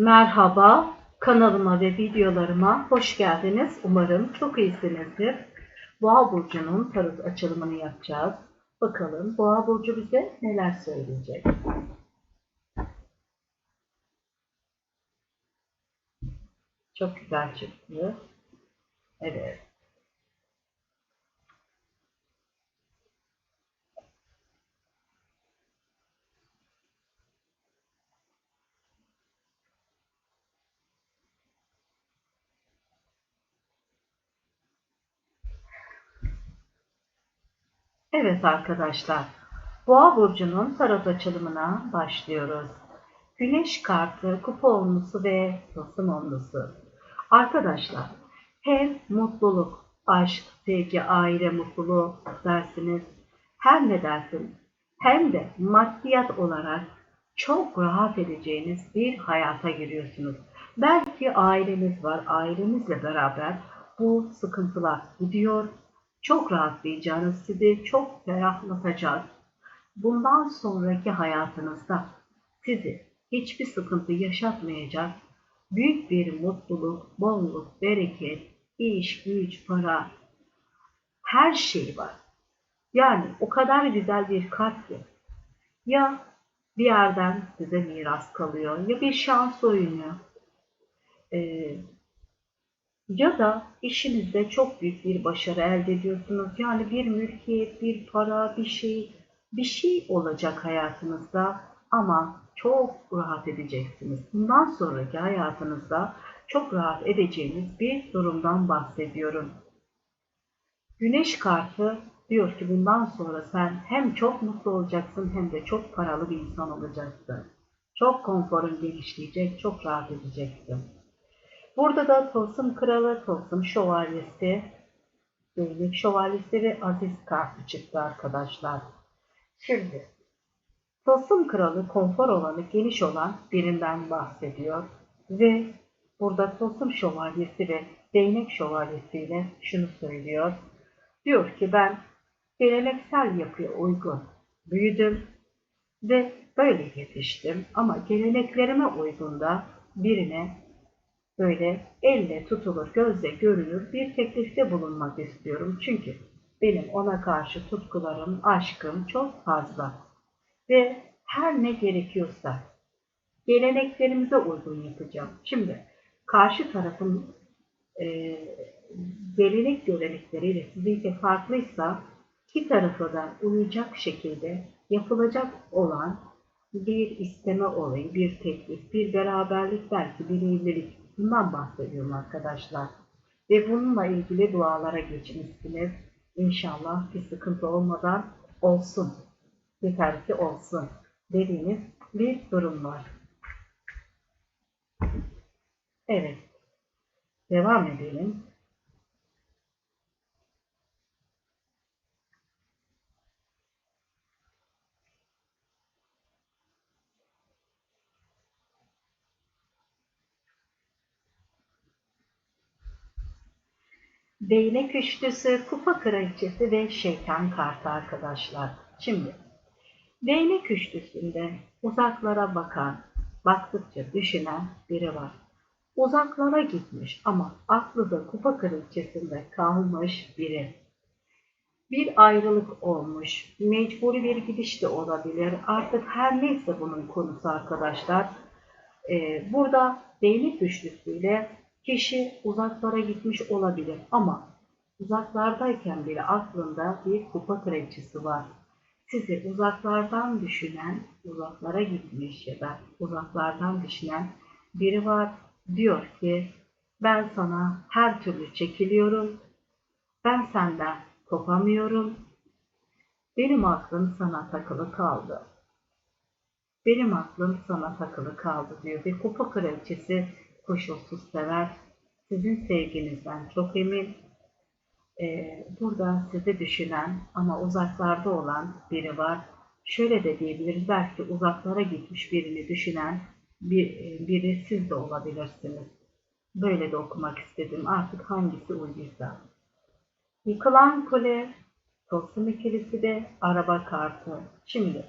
Merhaba, kanalıma ve videolarıma hoş geldiniz. Umarım çok iyisinizdir. Boğa burcunun tarot açılımını yapacağız. Bakalım Boğa burcu bize neler söyleyecek. Çok güzel çıktı. Evet. Evet arkadaşlar, Boğa burcunun tarot açılımına başlıyoruz. Güneş kartı, kupa onlusu ve tılsım onlusu. Arkadaşlar, hem mutluluk, aşk, sevgi, aile mutluluğu dersiniz, her ne dersiniz, hem de maddiyat olarak çok rahat edeceğiniz bir hayata giriyorsunuz. Belki aileniz var, ailenizle beraber bu sıkıntılar gidiyor çok rahatlayacağınız, sizi çok ferahlatacak. Bundan sonraki hayatınızda sizi hiçbir sıkıntı yaşatmayacak büyük bir mutluluk, bolluk, bereket, iş, güç, para, her şey var. Yani o kadar güzel bir kart ki ya bir yerden size miras kalıyor ya bir şans oyunu. Ee, ya da işinizde çok büyük bir başarı elde ediyorsunuz. Yani bir mülkiyet, bir para, bir şey, bir şey olacak hayatınızda ama çok rahat edeceksiniz. Bundan sonraki hayatınızda çok rahat edeceğiniz bir durumdan bahsediyorum. Güneş kartı diyor ki bundan sonra sen hem çok mutlu olacaksın hem de çok paralı bir insan olacaksın. Çok konforun genişleyecek, çok rahat edeceksin. Burada da Tılsım Kralı, Tılsım Şövalyesi, Beylik Şövalyesi ve Aziz kartı çıktı arkadaşlar. Şimdi Tılsım Kralı konfor olanı geniş olan birinden bahsediyor. Ve burada Tılsım Şövalyesi ve Değnek Şövalyesi ile şunu söylüyor. Diyor ki ben geleneksel yapıya uygun büyüdüm ve böyle yetiştim ama geleneklerime uygun da birine böyle elle tutulur, gözle görülür bir teklifte bulunmak istiyorum. Çünkü benim ona karşı tutkularım, aşkım çok fazla. Ve her ne gerekiyorsa geleneklerimize uygun yapacağım. Şimdi karşı tarafın e, gelenek görelikleriyle sizinki farklıysa iki tarafı da uyacak şekilde yapılacak olan bir isteme olayı, bir teklif, bir beraberlik belki bir evlilik Bundan bahsediyorum arkadaşlar. Ve bununla ilgili dualara geçmişsiniz. İnşallah bir sıkıntı olmadan olsun. Yeter ki olsun dediğiniz bir durum var. Evet. Devam edelim. Değnek üçlüsü, kupa kraliçesi ve şeytan kartı arkadaşlar. Şimdi değnek üçlüsünde uzaklara bakan, baktıkça düşünen biri var. Uzaklara gitmiş ama aklı da kupa kraliçesinde kalmış biri. Bir ayrılık olmuş, mecburi bir gidiş de olabilir. Artık her neyse bunun konusu arkadaşlar. Ee, burada değnek üçlüsüyle Kişi uzaklara gitmiş olabilir ama uzaklardayken bile aklında bir kupa kraliçesi var. Sizi uzaklardan düşünen, uzaklara gitmiş ya da uzaklardan düşünen biri var. Diyor ki ben sana her türlü çekiliyorum. Ben senden kopamıyorum. Benim aklım sana takılı kaldı. Benim aklım sana takılı kaldı diyor. Bir kupa kraliçesi koşulsuz sever. Sizin sevginizden çok emin. Ee, burada sizi düşünen ama uzaklarda olan biri var. Şöyle de diyebiliriz. Belki uzaklara gitmiş birini düşünen bir, biri siz de olabilirsiniz. Böyle de okumak istedim. Artık hangisi uyduysa. Yıkılan kule, tılsım ikilisi de araba kartı. Şimdi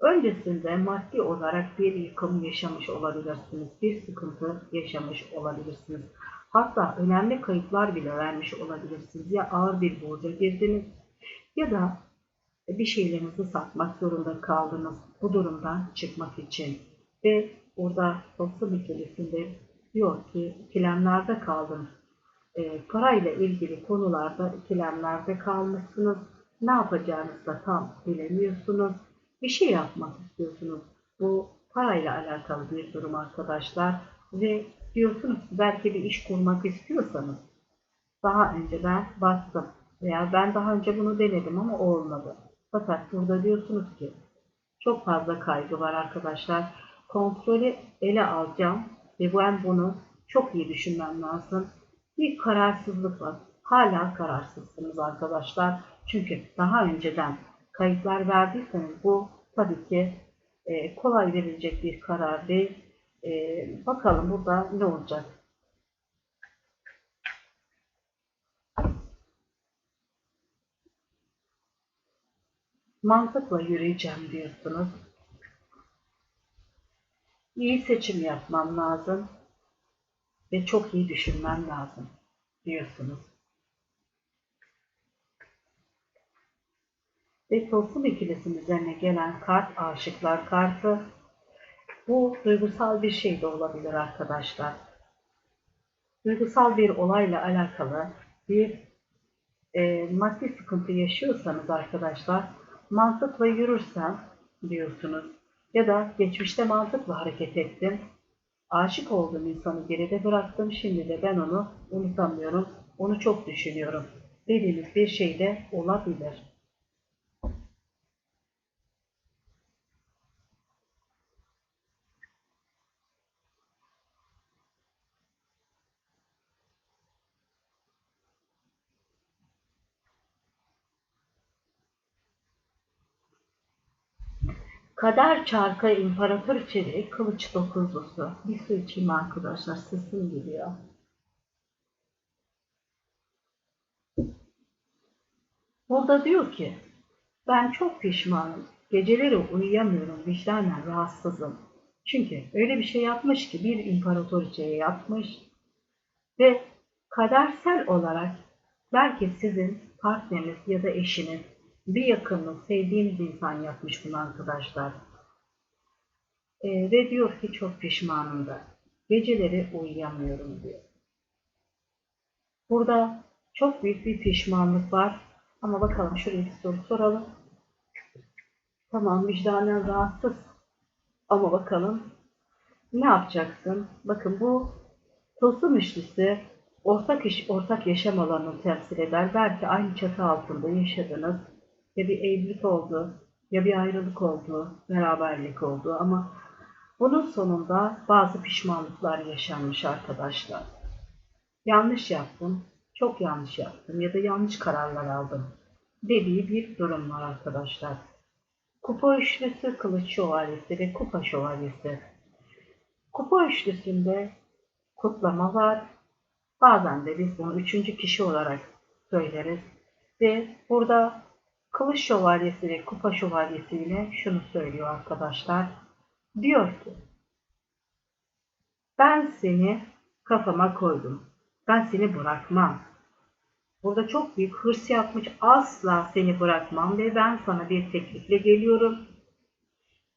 Öncesinde maddi olarak bir yıkım yaşamış olabilirsiniz, bir sıkıntı yaşamış olabilirsiniz. Hatta önemli kayıplar bile vermiş olabilirsiniz. Ya ağır bir borca girdiniz ya da bir şeylerinizi satmak zorunda kaldınız bu durumdan çıkmak için. Ve burada toplu meselesinde diyor ki ikilemlerde kaldım. E, parayla ilgili konularda ikilemlerde kalmışsınız. Ne yapacağınızı da tam bilemiyorsunuz. Bir şey yapmak istiyorsunuz. Bu parayla alakalı bir durum arkadaşlar. Ve diyorsunuz ki belki bir iş kurmak istiyorsanız daha önce ben baktım veya ben daha önce bunu denedim ama olmadı. Fakat burada diyorsunuz ki çok fazla kaygı var arkadaşlar. Kontrolü ele alacağım ve ben bunu çok iyi düşünmem lazım. Bir kararsızlık var. Hala kararsızsınız arkadaşlar. Çünkü daha önceden kayıtlar verdiyseniz bu tabii ki e, kolay verilecek bir karar değil. E, bakalım burada ne olacak. Mantıkla yürüyeceğim diyorsunuz. İyi seçim yapmam lazım ve çok iyi düşünmem lazım diyorsunuz. Ve tılsım ikilisinin üzerine gelen kart aşıklar kartı. Bu duygusal bir şey de olabilir arkadaşlar. Duygusal bir olayla alakalı bir e, maddi sıkıntı yaşıyorsanız arkadaşlar mantıkla yürürsem diyorsunuz ya da geçmişte mantıkla hareket ettim. Aşık olduğum insanı geride bıraktım. Şimdi de ben onu unutamıyorum. Onu çok düşünüyorum. Dediğiniz bir şey de olabilir. Kader çarkı imparator çeliği kılıç dokuzlusu. Bir su içeyim arkadaşlar sesim geliyor. Burada diyor ki ben çok pişmanım. Geceleri uyuyamıyorum. Vicdanen rahatsızım. Çünkü öyle bir şey yapmış ki bir imparatoriçeye yapmış ve kadersel olarak belki sizin partneriniz ya da eşiniz bir yakınınız, sevdiğiniz insan yapmış bunu arkadaşlar. E, ve diyor ki çok pişmanım da. Geceleri uyuyamıyorum diyor. Burada çok büyük bir pişmanlık var. Ama bakalım şuraya bir soru soralım. Tamam vicdanen rahatsız. Ama bakalım ne yapacaksın? Bakın bu tılsım üçlüsü ortak iş, ortak yaşam alanını temsil eder. Belki aynı çatı altında yaşadınız ya bir evlilik oldu, ya bir ayrılık oldu, beraberlik oldu ama bunun sonunda bazı pişmanlıklar yaşanmış arkadaşlar. Yanlış yaptım, çok yanlış yaptım ya da yanlış kararlar aldım dediği bir durum var arkadaşlar. Kupa üçlüsü, kılıç şövalyesi ve kupa şövalyesi. Kupa üçlüsünde kutlama var. Bazen de biz bunu üçüncü kişi olarak söyleriz. Ve burada Kılıç şövalyesi ve kupa şövalyesi ile şunu söylüyor arkadaşlar. Diyor ki, ben seni kafama koydum. Ben seni bırakmam. Burada çok büyük hırs yapmış. Asla seni bırakmam ve ben sana bir teklifle geliyorum.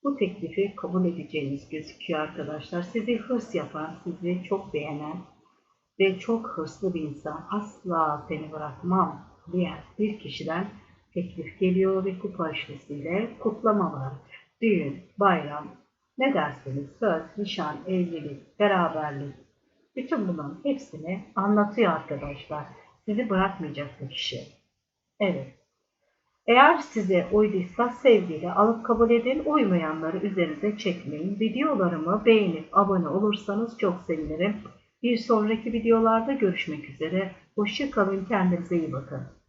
Bu teklifi kabul edeceğiniz gözüküyor arkadaşlar. Sizi hırs yapan, sizi çok beğenen ve çok hırslı bir insan asla seni bırakmam diyen bir kişiden teklif geliyor ve kupa üçlüsüyle kutlama var. Düğün, bayram, ne derseniz söz, nişan, evlilik, beraberlik. Bütün bunun hepsini anlatıyor arkadaşlar. Sizi bırakmayacak bu kişi. Evet. Eğer size uyduysa sevgiyle alıp kabul edin, uymayanları üzerinize çekmeyin. Videolarımı beğenip abone olursanız çok sevinirim. Bir sonraki videolarda görüşmek üzere. Hoşçakalın, kendinize iyi bakın.